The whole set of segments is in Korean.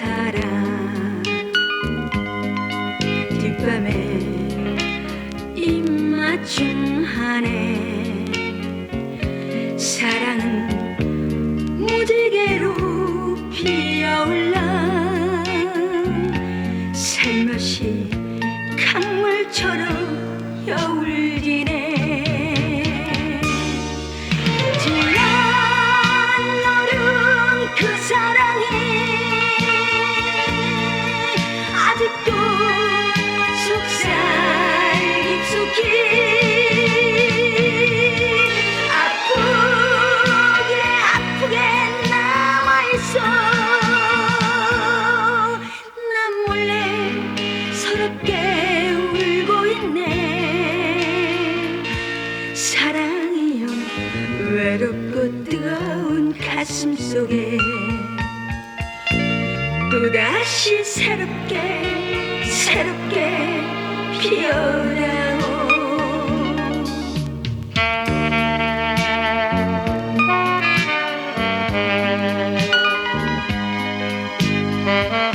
사랑. 뒷밤에 입맞춤하네. 사랑은 무지개로 피어올라. 살며시 강물처럼 여울 외롭고 뜨거운 가슴 속에 또다시 새롭게 새롭게 피어나오. 지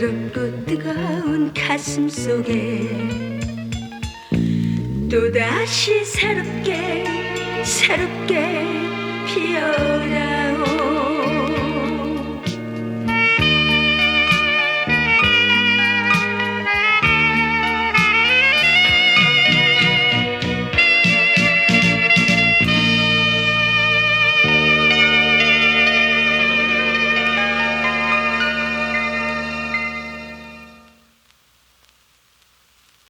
외롭고 뜨거운 가슴 속에 또다시 새롭게 새롭게 피어나